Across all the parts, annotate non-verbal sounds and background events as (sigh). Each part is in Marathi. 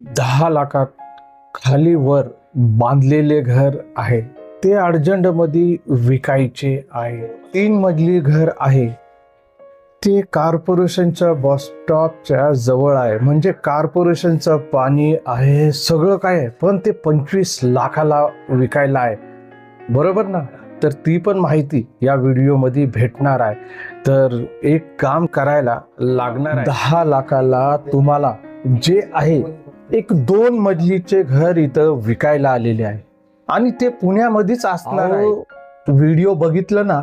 दहा लाखात खाली वर बांधलेले घर आहे. ते अर्जंटमध्ये विकायचे आहे. तीन मजली घर आहे. ते कॉर्पोरेशनच्या बस स्टॉपच्या जवळ आहे. म्हणजे कॉर्पोरेशनचं पाणी आहे सगळं काय आहे. पण ते पंचवीस लाखाला विकायला आहे. बरोबर ना? तर ती पण माहिती या व्हिडिओमध्ये भेटणार आहे. तर एक काम करायला लागणार दहा लाखाला तुम्हाला जे आहे एक दोन मजलीचे घर इथं विकायला आलेले आहे. आणि ते पुण्यामध्येच असणार आहे. व्हिडिओ बघितलं ना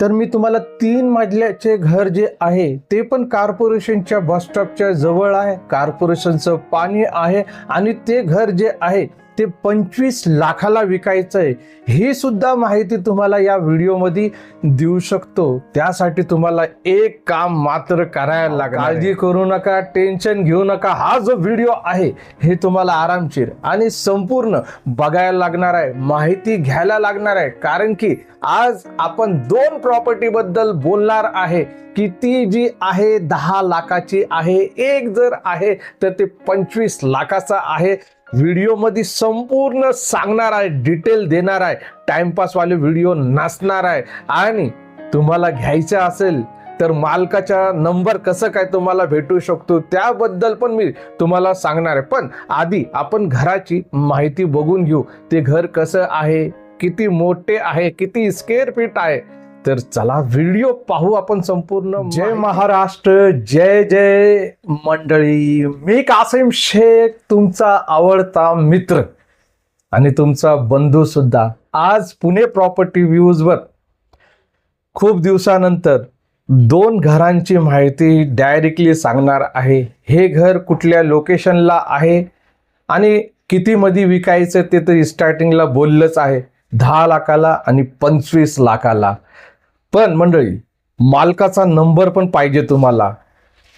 तर मी तुम्हाला तीन मजल्याचे घर जे आहे ते पण कॉर्पोरेशनच्या बस स्टॉपच्या जवळ आहे. कॉर्पोरेशनचं पाणी आहे आणि ते घर जे आहे ते पंचवीस लाखाला विकायचं आहे ही सुद्धा माहिती तुम्हाला या व्हिडिओमध्ये देऊ शकतो. त्यासाठी तुम्हाला एक काम मात्र करायला लागणार काळजी करू नका टेन्शन घेऊ नका. हा जो व्हिडिओ आहे हे तुम्हाला आरामशीर आणि संपूर्ण बघायला लागणार आहे माहिती घ्यायला लागणार आहे. कारण की आज आपण दोन प्रॉपर्टी बद्दल बोलणार आहे की ती जी आहे दहा लाखाची आहे एक जर आहे तर ते पंचवीस लाखाचा आहे. व्हिडिओमध्ये संपूर्ण सांगणार आहे डिटेल देणार आहे. टाइमपासवाले व्हिडिओ नाचणार आहे. आणि तुम्हाला घ्यायचं असेल तर मालकाचा नंबर कसं काय तुम्हाला भेटू शकतो त्याबद्दल पण मी तुम्हाला सांगणार आहे. पण आधी आपण घराची माहिती बघून घेऊ. ते घर कसं आहे किती मोठे आहे किती स्क्वेअर फीट आहे तर चला व्हिडिओ पाहू आपण संपूर्ण जय महाराष्ट्र जय जय मंडळी. मी कासिम शेख तुमचा आवडता मित्र आणि तुमचा बंधू सुद्धा. आज पुणे प्रॉपर्टी व्ह्यूज वर खूप दिवसानंतर दोन घरांची माहिती डायरेक्टली सांगणार आहे. हे घर कुठल्या लोकेशनला आहे आणि किती मध्ये विकायचं ते तर स्टार्टिंगला बोललंच आहे. दहा लाखाला आणि पंचवीस लाखाला. पण मंडळी मालकाचा नंबर पण पाहिजे तुम्हाला.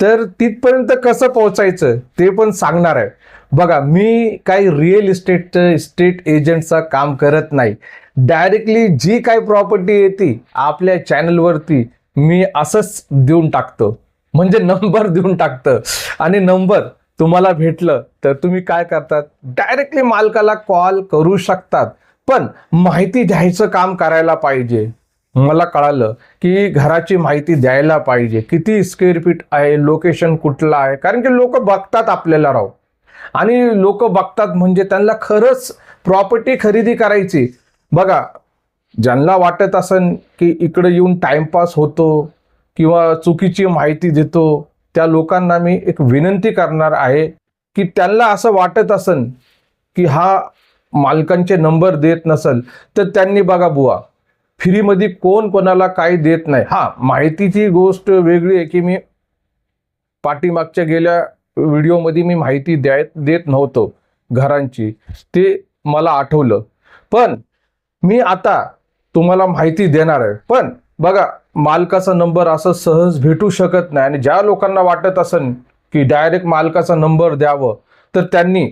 तर तिथपर्यंत कसं पोहोचायचं ते पण सांगणार आहे. बघा मी काही रिअल इस्टेटचं इस्टेट एजंटचं काम करत नाही. डायरेक्टली जी काही प्रॉपर्टी येते आपल्या चॅनलवरती मी असंच देऊन टाकतो. म्हणजे नंबर (laughs) देऊन टाकतं. आणि नंबर तुम्हाला भेटलं तर तुम्ही काय करतात? डायरेक्टली मालकाला कॉल करू शकतात. पण माहिती द्यायचं काम करायला पाहिजे. मला कळालं की घराची माहिती द्यायला पाहिजे. किती स्क्वेअर फीट आहे लोकेशन कुठलं आहे? कारण की लोक बघतात आपल्याला राव. आणि लोक बघतात म्हणजे त्यांना खरंच प्रॉपर्टी खरेदी करायची. बघा ज्यांना वाटत असन की इकडे येऊन टाइमपास होतो किंवा चुकीची माहिती देतो त्या लोकांना मी एक विनंती करणार आहे की त्यांना असं वाटत असन की हा मालकांचे नंबर देत नसल तर त्यांनी बघा बुवा. फ्रीमध्ये कोण कोणाला काही देत नाही. हा माहितीची गोष्ट वेगळी आहे की मी पाठीमागच्या गेल्या व्हिडिओमध्ये मी माहिती द्याय देत नव्हतो घरांची. ते मला आठवलं. पण मी आता तुम्हाला माहिती देणार आहे. पण बघा मालकाचा नंबर असं सहज भेटू शकत नाही आणि ज्या लोकांना वाटत असेल की डायरेक्ट मालकाचा नंबर द्यावं तर त्यांनी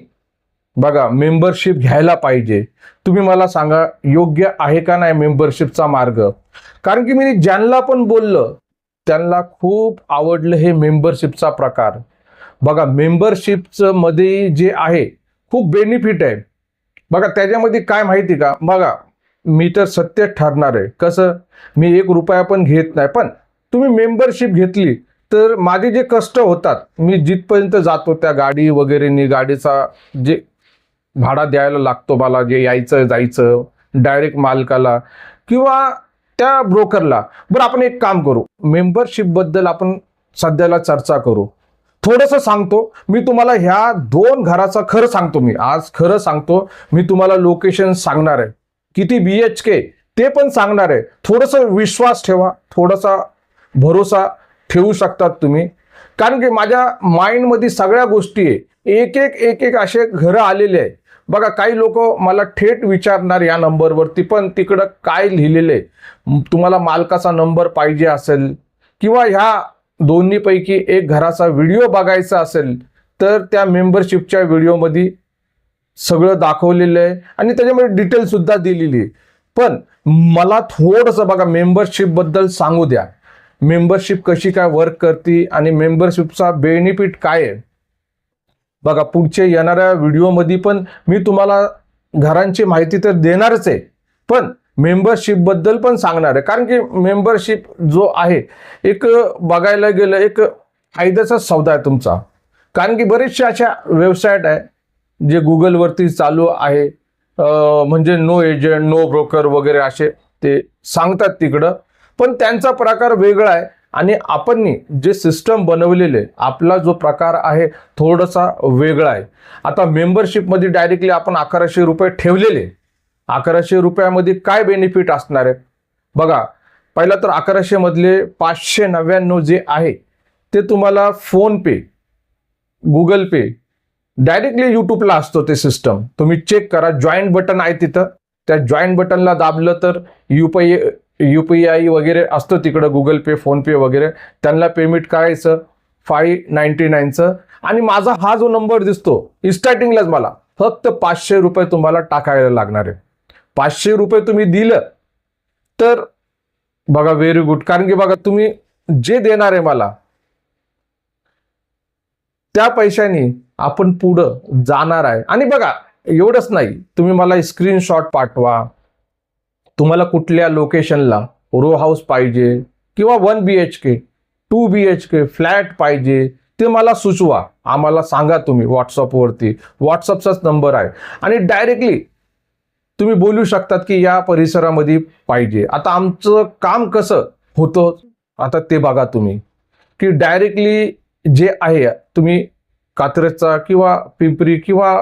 बघा मेंबरशिप घ्यायला पाहिजे. तुम्ही मला सांगा योग्य आहे का नाही मेंबरशिपचा मार्ग? कारण की मी ज्यांना पण बोललं त्यांना खूप आवडलं हे मेंबरशिपचा प्रकार. बघा मेंबरशिपचं मध्ये जे आहे खूप बेनिफिट आहे. बघा त्याच्यामध्ये काय माहिती का? बघा मी तर सत्य ठरणार आहे. कसं? मी एक रुपया पण घेत नाही. पण तुम्ही मेंबरशिप घेतली तर माझे जे कष्ट होतात मी जिथपर्यंत जातो त्या गाडी वगैरेनी गाडीचा जे भाडा द्यायला लागतो मला जे यायचं जायचं डायरेक्ट मालकाला किंवा त्या ब्रोकरला बरं आपण एक काम करू. मेंबरशिपबद्दल आपण सध्याला चर्चा करू. थोडंसं सांगतो. मी तुम्हाला ह्या दोन घराचा खरं सांगतो मी. आज खरं सांगतो. मी तुम्हाला लोकेशन सांगणार आहे. किती बी एच के ते पण सांगणार आहे. थोडंसं विश्वास ठेवा. थोडासा भरोसा ठेवू शकतात तुम्ही. कारण की माझ्या माइंडमध्ये सगळ्या गोष्टी आहे. एक एक एक एक असे घरं आलेले आहे बघा काही लोक मला थेट विचारणार या नंबरवरती पण तिकडं काय लिहिलेलं आहे तुम्हाला मालकाचा नंबर पाहिजे असेल किंवा ह्या दोन्हीपैकी एक घराचा व्हिडिओ बघायचा असेल तर त्या मेंबरशिपच्या व्हिडिओमध्ये सगळं दाखवलेलं आहे आणि त्याच्यामध्ये डिटेलसुद्धा दिलेली आहे. पण मला थोडंसं बघा मेंबरशिपबद्दल सांगू द्या. मेंबरशिप कशी काय वर्क करते आणि मेंबरशिपचा बेनिफिट काय आहे? बघा पुढच्या येणाऱ्या व्हिडिओमध्ये पण मी तुम्हाला घरांची माहिती तर देणारच आहे पण मेंबरशिपबद्दल पण सांगणार आहे. कारण की मेंबरशिप जो आहे एक बघायला गेलं एक फायद्याचा सौदा आहे तुमचा. कारण की बरेचशा अशा वेबसाईट आहे जे गुगलवरती चालू आहे. म्हणजे नो एजंट नो ब्रोकर वगैरे असे ते सांगतात तिकडं. पण त्यांचा प्रकार वेगळा आहे. आणि आपण जे सिस्टम बनवलेले आपला जो प्रकार आहे थोडासा वेगळा आहे. आता मेंबरशिपमध्ये डायरेक्टली आपण अकराशे रुपये ठेवलेले. अकराशे रुपयामध्ये काय बेनिफिट असणार आहे? बघा पहिला तर अकराशेमधले पाचशे नव्याण्णव जे आहे ते तुम्हाला फोनपे गुगल पे डायरेक्टली यूट्यूबला असतो ते सिस्टम तुम्ही चेक करा जॉईंट बटन आहे तिथं. त्या जॉईंट बटनला दाबलं तर U P U P I वगैरे असतं तिकडं गुगल पे फोन पे वगैरे. त्यांना पेमेंट करायचं फाय नाईन्टी नाईनचं आणि माझा हा जो नंबर दिसतो स्टार्टिंगलाच मला. फक्त पाचशे रुपये तुम्हाला टाकायला लागणार आहे. पाचशे रुपये तुम्ही दिलं तर बघा व्हेरी गुड कारण की बघा तुम्ही जे देणार आहे मला त्या पैशाने आपण पुढं जाणार आहे. आणि बघा एवढंच नाही. तुम्ही मला स्क्रीनशॉट पाठवा. तुम्हाला कुठल्या लोकेशनला रो हाऊस पाहिजे किंवा one B H K two B H K flat पाहिजे ते मला सुचवा. आम्हाला सांगा तुम्ही व्हॉट्सअपवरती व्हॉट्सअपचाच नंबर आहे. आणि डायरेक्टली तुम्ही बोलू शकतात की या परिसरामध्ये पाहिजे. आता आमचं काम कसं होतं? आता ते बघा तुम्ही. की डायरेक्टली जे आहे तुम्ही कात्रजचा किंवा पिंपरी किंवा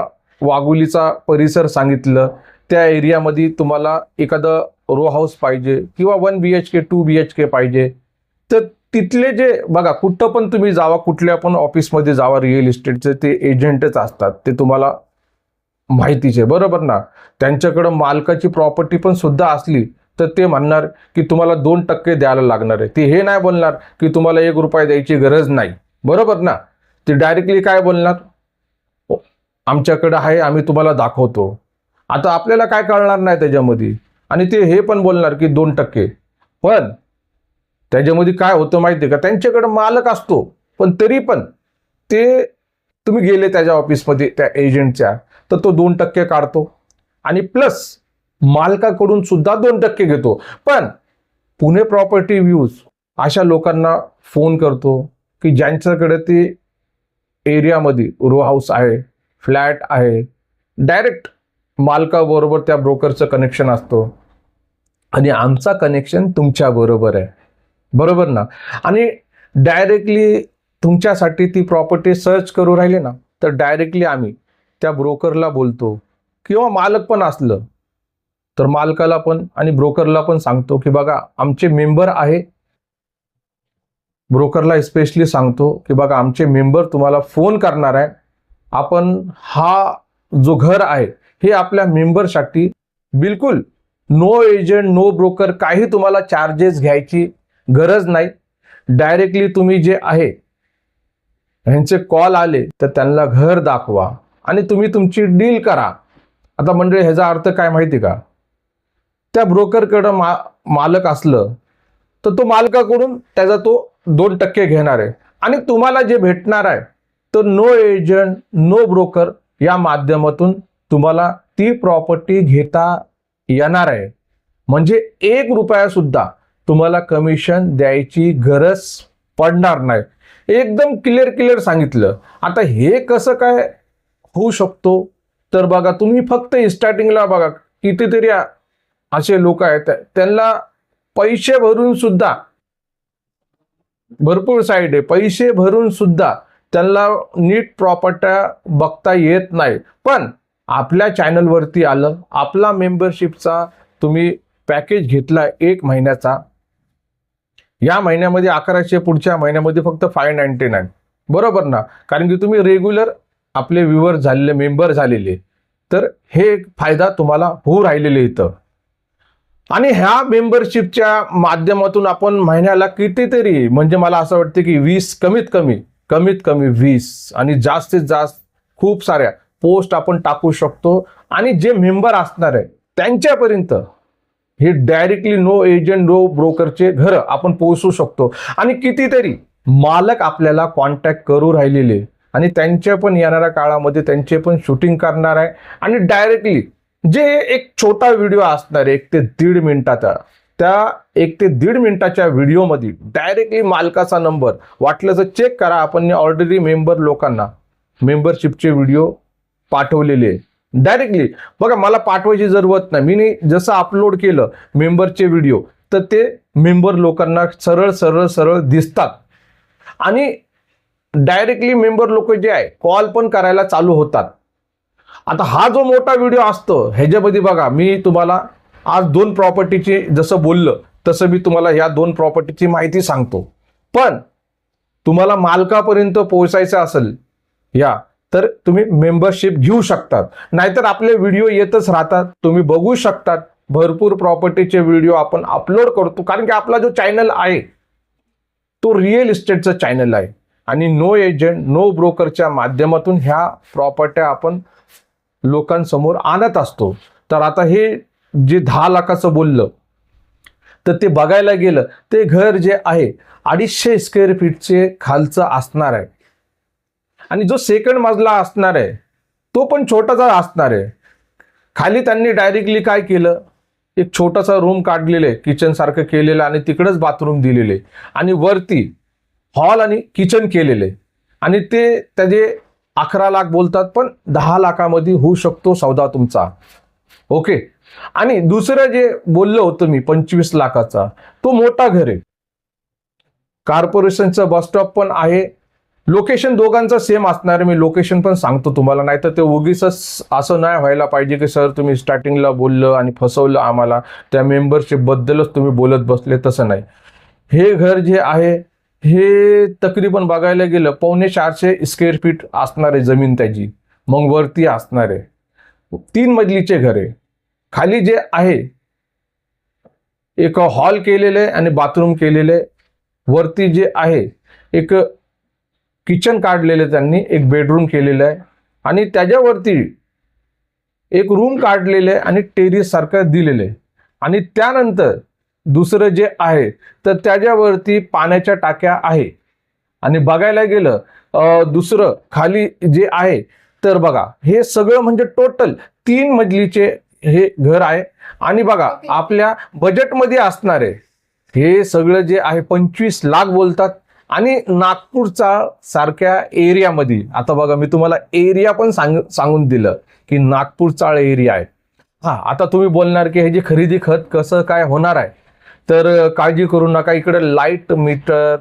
वाघोलीचा परिसर सांगितलं त्या एरियामध्ये तुम्हाला एखादं रो हाऊस पाहिजे किंवा one B H K two B H K पाहिजे. तर तिथले जे बघा कुठं पण तुम्ही जावा कुठल्या पण ऑफिसमध्ये जावा रिअल इस्टेटचे ते एजंटच असतात. ते तुम्हाला माहितीचे बरोबर ना? त्यांच्याकडं मालकाची प्रॉपर्टी पण सुद्धा असली तर ते म्हणणार की तुम्हाला दोन टक्के द्यायला लागणार आहे. ते हे नाही बोलणार की तुम्हाला एक रुपया द्यायची गरज नाही. बरोबर ना? ते डायरेक्टली काय बोलणार? आमच्याकडं आहे आम्ही तुम्हाला दाखवतो. आता आपल्याला काय कळणार नाही त्याच्यामध्ये? आणि ते हे पण बोलणार की दोन टक्के. पण त्याच्यामध्ये काय होतं माहिती आहे का? त्यांच्याकडं मालक असतो पण तरी पण ते तुम्ही गेले त्याच्या ऑफिसमध्ये त्या एजंटच्या तर तो दोन टक्के काढतो. आणि प्लस मालकाकडून सुद्धा दोन टक्के घेतो. पण पुणे प्रॉपर्टी व्ह्यूज अशा लोकांना फोन करतो की ज्यांच्याकडे ते एरियामध्ये रो हाऊस आहे फ्लॅट आहे डायरेक्ट मालकाबरोबर त्या ब्रोकरचं कनेक्शन असतो. आणि आमचा कनेक्शन तुमच्या बरोबर आहे. बरोबर ना? आणि डायरेक्टली तुमच्यासाठी ती प्रॉपर्टी सर्च करू राहिले ना तर डायरेक्टली आम्ही त्या ब्रोकरला बोलतो. किंवा मालक पण असलं तर मालकाला पण आणि ब्रोकरला पण सांगतो की बघा आमचे मेंबर आहे. ब्रोकरला स्पेशली सांगतो की बघा आमचे मेंबर तुम्हाला फोन करणार आहे. आपण हा जो घर आहे हे आपल्या मेंबरसाठी बिलकुल नो एजंट नो ब्रोकर काही तुम्हाला चार्जेस घ्यायची गरज नाही. डायरेक्टली तुम्ही जे आहे ह्यांचे कॉल आले तर त्यांना घर दाखवा आणि तुम्ही तुमची डील करा. आता म्हणजे ह्याचा अर्थ काय माहिती का? त्या ब्रोकरकडं मा मालक असलं तर तो मालकाकडून त्याचा तो दोन टक्के घेणार आहे. आणि तुम्हाला जे भेटणार आहे तर नो एजंट नो ब्रोकर या माध्यमातून तुम्हाला ती प्रॉपर्टी घेता येणार आहे. म्हणजे एक रुपया सुद्धा तुम्हाला कमिशन द्यायची गरज पडणार नाही. एकदम क्लिअर क्लिअर सांगितलं. आता हे कसं काय होऊ शकतो? तर बघा तुम्ही फक्त स्टार्टिंगला बघा कितीतरी असे लोक आहेत त्यांना पैसे भरून सुद्धा भरपूर साईड आहे पैसे भरून सुद्धा त्यांना नीट प्रॉपर्ट्या बघता येत नाही. पण आपल्या चॅनलवरती आलं आपला मेंबरशिपचा तुम्ही पॅकेज घेतला एक महिन्याचा या महिन्यामध्ये अकराशे पुढच्या महिन्यामध्ये फक्त फाय नाईन्टी नाईन बरोबर ना? कारण की तुम्ही रेग्युलर आपले व्ह्युअर झालेले मेंबर झालेले. तर हे एक फायदा तुम्हाला होऊ राहिलेले इथं. आणि ह्या मेंबरशिपच्या माध्यमातून आपण महिन्याला कितीतरी म्हणजे मला असं वाटतं की वीस कमीत कमी कमीत कमी वीस आणि जास्तीत जास्त खूप साऱ्या पोस्ट आपण टाकू शकतो. आणि जे मेंबर असणार आहे त्यांच्यापर्यंत हे डायरेक्टली नो एजंट नो ब्रोकरचे घर आपण पोहोचू शकतो. आणि कितीतरी मालक आपल्याला कॉन्टॅक्ट करू राहिलेले. आणि त्यांच्या पण येणाऱ्या काळामध्ये त्यांचे पण शूटिंग करणार आहे. आणि डायरेक्टली जे एक छोटा व्हिडिओ असणार आहे एक ते दीड मिनिटाचा त्या एक ते दीड मिनिटाच्या व्हिडिओमध्ये डायरेक्टली मालकाचा नंबर वाटलं तर चेक करा. आपण ऑलरेडी मेंबर लोकांना मेंबरशिपचे व्हिडिओ पाठवलेले आहे. डायरेक्टली बघा मला पाठवायची जरूरत नाही. मी जसं अपलोड केलं मेंबरचे व्हिडिओ तर ते मेंबर लोकांना सरळ सरळ सरळ दिसतात. आणि डायरेक्टली मेंबर लोक जे आहे कॉल पण करायला चालू होतात. आता हा जो मोठा व्हिडिओ असतो ह्याच्यामध्ये बघा मी तुम्हाला आज दोन प्रॉपर्टीची जसं बोललं तसं मी तुम्हाला ह्या दोन प्रॉपर्टीची माहिती सांगतो. पण तुम्हाला मालकापर्यंत पोहोचायचं असेल या तर तुम्ही मेंबरशिप घेऊ शकतात. नाहीतर आपले व्हिडिओ येतच राहतात. तुम्ही बघू शकतात. भरपूर प्रॉपर्टीचे व्हिडिओ आपण अपलोड करतो. कारण की आपला जो चॅनल आहे तो रिअल इस्टेटचा चॅनल आहे. आणि नो एजंट नो ब्रोकरच्या माध्यमातून ह्या प्रॉपर्ट्या आपण लोकांसमोर आणत असतो. तर आता हे जे दहा लाखाचं बोललं तर ते बघायला गेलं ते घर जे आहे अडीचशे स्क्वेअर फीटचे खालचं असणार आहे. आणि जो सेकंड मजला असणार आहे तो पण छोटासा असणार आहे. खाली त्यांनी डायरेक्टली काय केलं? एक छोटासा रूम काढलेलं आहे किचन सारखं केलेलं आणि तिकडंच बाथरूम दिलेले आणि वरती हॉल आणि किचन केलेले आणि ते त्याचे अकरा लाख बोलतात पण दहा लाखामध्ये होऊ शकतो सौदा तुमचा. ओके आणि दुसरं जे बोललो होतो मी पंचवीस लाखाचा तो मोठा घर आहे. कॉर्पोरेशनचा बस स्टॉप पण आहे लोकेशन दोघांचं सेम असणार आहे. मी लोकेशन पण सांगतो तुम्हाला. नाही तर ते उगीच असं नाही व्हायला पाहिजे की सर तुम्ही स्टार्टिंगला बोललं आणि फसवलं आम्हाला. त्या मेंबरशिपबद्दलच तुम्ही बोलत बसले. तसं नाही. हे घर जे आहे हे तकरीबन बघायला गेलं पावणे चारशे स्क्वेअर फीट असणार आहे जमीन त्याची. मग वरती असणार आहे. तीन मजलीचे घर आहे. खाली जे आहे एक हॉल केलेलं आहे आणि बाथरूम केलेलं आहे. वरती जे आहे एक किचन काढलेलं आहे त्यांनी एक बेडरूम केलेलं आहे. आणि त्याच्यावरती एक रूम काढलेलं आहे आणि टेरिससारखं दिलेलं आहे. आणि त्यानंतर दुसरं जे आहे तर त्याच्यावरती पाण्याच्या टाक्या आहे. आणि बघायला गेलं दुसरं खाली जे आहे तर बघा हे सगळं म्हणजे टोटल तीन मजलीचे हे घर आहे. आणि बघा आपल्या बजेटमध्ये असणार आहे हे सगळं जे आहे पंचवीस लाख बोलतात. आणि नागपूरचा सारख्या एरियामध्ये आता बघा मी तुम्हाला एरिया पण सांग सांगून दिलं की नागपूरचा एरिया आहे. हा आता तुम्ही बोलणार की हे जे खरेदी खत कसं काय होणार आहे तर काळजी करू नका. इकडे लाइट मीटर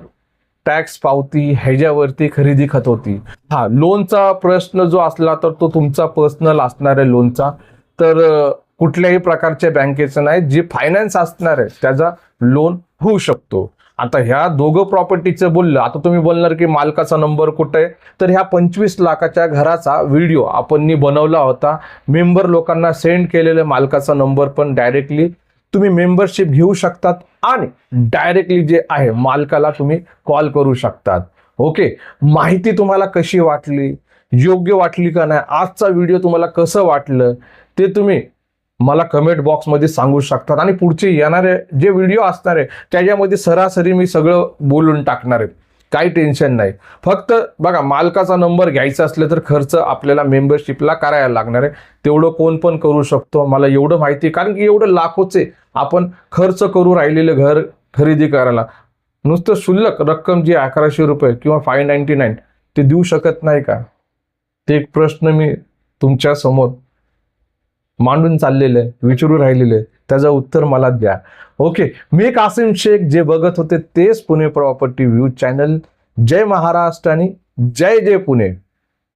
टॅक्स पावती ह्याच्यावरती खरेदी खत होती. हा लोनचा प्रश्न जो असला तर तो तुमचा पर्सनल असणार आहे लोनचा. तर कुठल्याही प्रकारच्या बँकेचं नाही जे फायनान्स असणार आहे त्याचा लोन होऊ शकतो. आता ह्या दोघं प्रॉपर्टीचं बोललं आता तुम्ही बोलणार की मालकाचा नंबर कुठं? आहे तर ह्या पंचवीस लाखाच्या घराचा व्हिडिओ आपण बनवला होता. मेंबर लोकांना सेंड केलेला मालकाचा नंबर पण डायरेक्टली तुम्ही मेंबरशिप घेऊ शकतात आणि डायरेक्टली जे आहे मालकाला तुम्ही कॉल करू शकतात. ओके माहिती तुम्हाला कशी वाटली? योग्य वाटली का नाही? आजचा व्हिडिओ तुम्हाला कसं वाटलं? ते तुम्ही मला कमेंट बॉक्समध्ये सांगू शकतात. आणि पुढचे येणारे जे व्हिडिओ असणार आहे त्याच्यामध्ये सरासरी मी सगळं बोलून टाकणार आहे. काही टेन्शन नाही. फक्त बघा मालकाचा नंबर घ्यायचा असलं तर खर्च आपल्याला मेंबरशिपला करायला लागणार आहे. तेवढं कोण पण करू शकतो. मला एवढं माहिती आहे. कारण की एवढं लाखोचे आपण खर्च करू राहिलेलं घर खरेदी करायला. नुसतं शुल्लक रक्कम जी अकराशे रुपये किंवा फाय नाईन्टी नाईन ते देऊ शकत नाही का? ते एक प्रश्न मी तुमच्यासमोर मांडून चाललेलं आहे विचारू राहिलेलं आहे त्याचं उत्तर मला द्या. ओके मी कासिम शेख जे बघत होते तेच पुणे प्रॉपर्टी व्ह्यू चॅनल. जय महाराष्ट्र आणि जय जय पुणे.